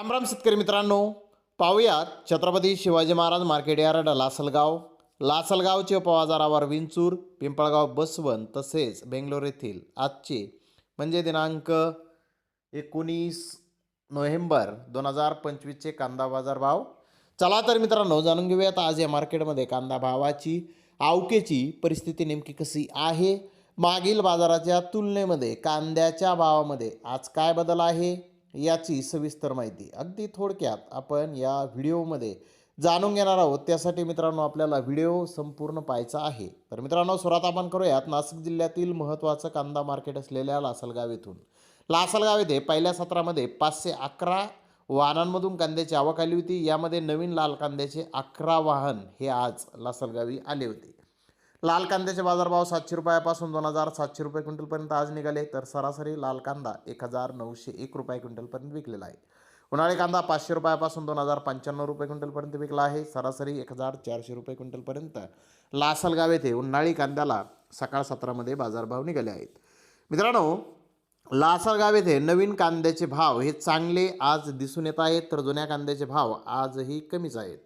रामराम शेतकरी मित्रांनो पाहूयात छत्रपती शिवाजी महाराज मार्केट यार्ड लासलगाव. लासलगावचे उपबाजारावर विंचूर पिंपळगाव बसवन तसेच बेंगलोर येथील आजचे म्हणजे दिनांक एकोणीस नोव्हेंबर दोन हजार पंचवीसचे कांदा बाजार भाव. चला तर मित्रांनो जाणून घेऊयात आज या मार्केटमध्ये कांदा भावाची आवकेची परिस्थिती नेमकी कशी आहे? मागील बाजाराच्या तुलनेमध्ये कांद्याच्या भावामध्ये आज काय बदल आहे? याची सविस्तर माहिती. अगदी थोडक्यात आपण या व्हिडिओमध्ये जाणून घेणार आहोत. त्यासाठी मित्रांनो आपल्याला व्हिडिओ संपूर्ण पाहायचा आहे. तर मित्रांनो सुरात आपण करूयात. नाशिक जिल्ह्यातील महत्त्वाचं कांदा मार्केट असलेल्या लासलगाव येथून. लासलगाव येथे पहिल्या सत्रामध्ये पाचशे अकरा वाहनांमधून कांद्याची आवक आली होती. यामध्ये नवीन लाल कांद्याचे अकरा वाहन हे आज लासलगावी आले होते. लाल कांद्याचे बाजारभाव सातशे रुपयापासून दोन हजार सातशे रुपये क्विंटलपर्यंत आज निघाले तर सरासरी लाल कांदा एक हजार नऊशे एक रुपये क्विंटलपर्यंत विकलेला आहे. उन्हाळी कांदा पाचशे रुपयापासून दोन हजार पंच्याण्णव रुपये क्विंटलपर्यंत विकला आहे सरासरी एक हजार चारशे रुपये क्विंटलपर्यंत. लासलगाव येथे उन्हाळी कांद्याला सकाळ सत्रामध्ये बाजारभाव निघाले आहेत. मित्रांनो लासलगाव येथे नवीन कांद्याचे भाव हे चांगले आज दिसून येत आहेत तर जुन्या कांद्याचे भाव आजही कमीच आहेत.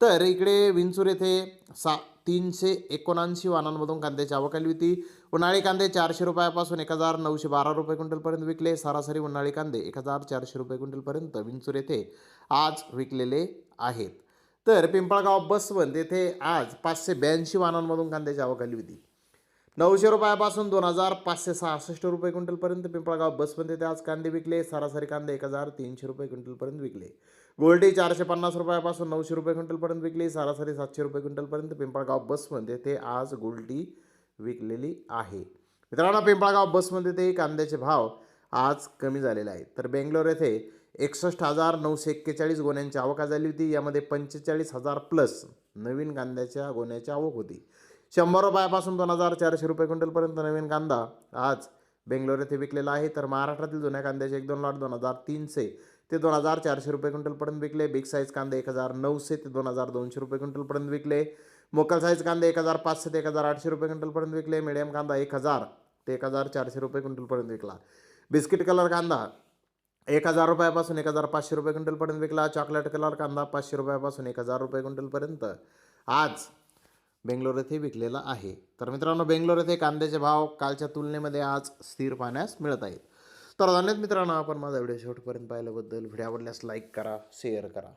तर इकडे विंचूर येथे सा तीनशे एकोणऐंशी वाहनांमधून कांद्याची आवक आली होती. उन्हाळी कांदे चारशे रुपयापासून एक हजार नऊशे बारा रुपये क्विंटलपर्यंत विकले. सरासरी उन्हाळी कांदे एक हजार चारशे रुपये क्विंटलपर्यंत विंचूर येथे आज विकलेले आहेत. तर पिंपळगाव बसवंत येथे आज पाचशे ब्याऐंशी वाहनांमधून कांद्याची आवक आली होती. नऊशे रुपयापासून दोन हजार पाचशे सहासष्ट रुपये क्विंटलपर्यंत पिंपळगाव बसमध्ये ते आज कांदे विकले. सरासरी कांदे एक हजार तीनशे रुपये क्विंटलपर्यंत विकले. गोल्डी चारशे पन्नास रुपयापासून नऊशे रुपये क्विंटलपर्यंत विकली. सरासरी सातशे रुपये क्विंटलपर्यंत पिंपळगाव बसमध्ये ते आज गोल्डी विकलेली आहे. मित्रांनो पिंपळगाव बसमध्ये ते कांद्याचे भाव आज कमी झालेले आहेत. तर बेंगलोर येथे एकसष्ट हजार नऊशे एक्केचाळीस गोण्यांची आवक झाली होती. यामध्ये पंचेचाळीस हजार प्लस नवीन कांद्याच्या गोण्याची आवक होती. शंभर रुपयापासून दोन हजार चारशे रुपये क्विंटलपर्यंत नवीन कांदा आज बेंगलोर येथे विकलेला आहे. तर महाराष्ट्रातील जुन्या कांद्याचे एक दोन लाट दोन हजार तीनशे ते दोन हजार चारशे रुपये क्विंटलपर्यंत विकले. बिग साईज कांदे एक हजार नऊशे ते दोन हजार दोनशे रुपये क्विंटलपर्यंत विकले. मोकल साईज कांदे एक हजार पाचशे ते एक हजार आठशे रुपये क्विंटलपर्यंत विकले. मिडियम कांदा एक हजार ते एक हजार चारशे रुपये क्विंटलपर्यंत विकला. बिस्किट कलर कांदा एक हजार रुपयापासून एक हजार पाचशे रुपये क्विंटलपर्यंत विकला. चॉकलेट कलर कांदा पाचशे रुपयापासून एक हजार रुपये क्विंटलपर्यंत. आज बेंगलोर येथे विकलेला आहे. तर मित्रांनो बेंगलोर येथे कांद्याचे भाव कालच्या तुलनेमध्ये आज स्थिर पाहण्यास मिळत आहेत. तर धन्यवाद मित्रांनो आपण माझा व्हिडिओ शेवटपर्यंत पाहिल्याबद्दल. व्हिडिओ आवडल्यास लाईक करा शेअर करा.